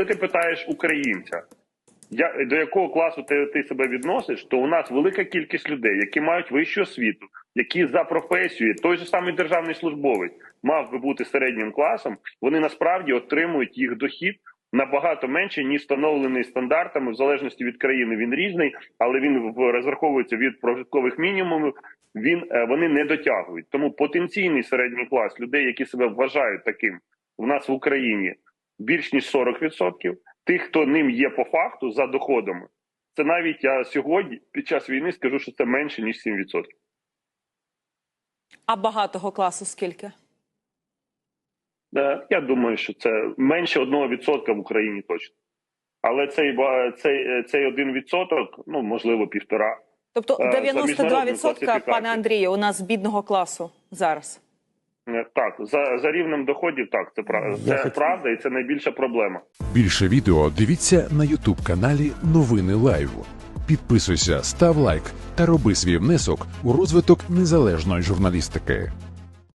Коли ти питаєш українця, я, до якого класу ти, ти себе відносиш, то у нас велика кількість людей, які мають вищу освіту, які за професією, той же самий державний службовець мав би бути середнім класом, вони насправді отримують їх дохід набагато менше, ніж встановлений стандартами, в залежності від країни. Він різний, але він розраховується від прожиткових мінімумів. Він е, вони не дотягують. Тому потенційний середній клас людей, які себе вважають таким, у нас в Україні більш ніж 40%. Тих, хто ним є по факту за доходами, це навіть я сьогодні під час війни скажу, що це менше ніж 7%. А багатого класу скільки? Е, Я думаю, що це менше 1% в Україні точно. Але цей цей, е, цей 1%, ну можливо, півтора. Тобто Е, за 92% пане. Андрію, у нас бідного класу зараз. Е, Так, за, за рівнем доходів, так, це, пра- це хотів- правда і це найбільша проблема. Більше відео дивіться на Ютуб каналі Новини Лайв. Підписуйся, став лайк та роби свій внесок у розвиток незалежної журналістики.